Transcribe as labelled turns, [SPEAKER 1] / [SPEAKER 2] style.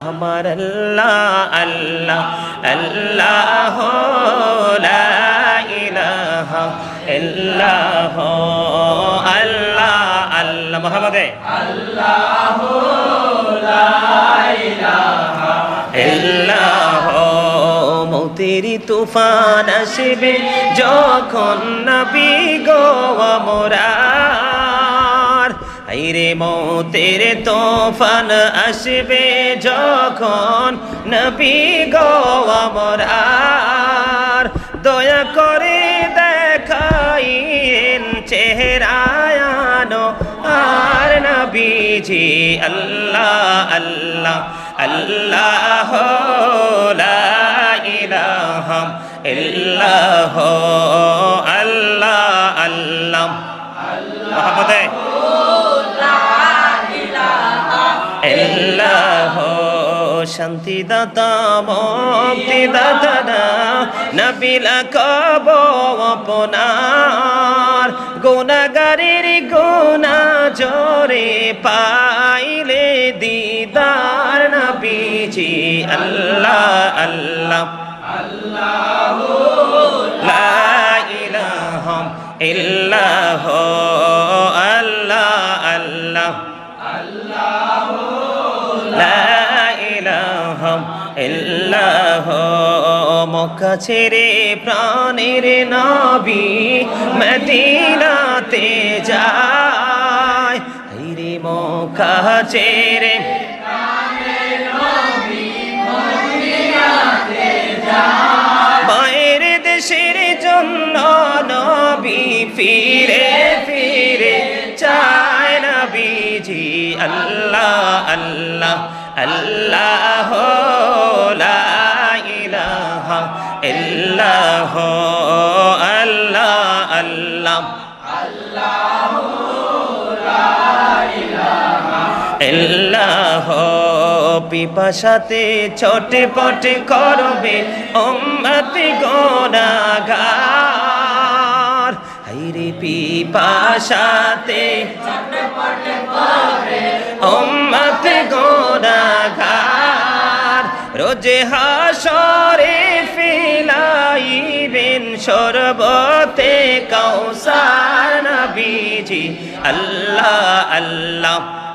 [SPEAKER 1] আমার আল্লাহ আল্লাহ আল্লাহ ইলাহা ইল্লাহ আল্লাহ আল্লাহ মোহাম্মদে ইল্লাহ মৌতেরি তুফান আসবে যখন নবী গো আমরার আইরে মৌতের তোফান আসবে যখন নবী গো আমরার দয়া করে দেখাইন চেহারায়ানো আর নবীজি, আল্লাহ আল্লাহ আল্লাহ, লা ইলাহা ইল্লাহ শান্তিদাতা মুক্তিদাতা নবিলা কব আপনার গুণাগারের গুণা জোরে পাইলে দিদার নবীজি, আল্লাহ আল্লাহ। ইল্লাহ, আল্লাহ আল্লাহ। লা ইল্লাহ, মক্কা ছেড়ে প্রাণের নবী মদিনাতে যায়। হাইরে মক্কা ছেড়ে মায়ের দেশের জন্য নবী ফিরে ফিরে চায় নবীজি। আল্লাহ আল্লাহ আল্লাহ ইল্লাহ আল্লাহ আল্লাহ। পিপাসাতে ছোটে পটে করবে উম্মতি গোনাগার হাইরে পিপাসাতে উম্মতি গোনাগার রোজে হাসরে কৌসার নবীজি আল্লাহ আল্লাহ।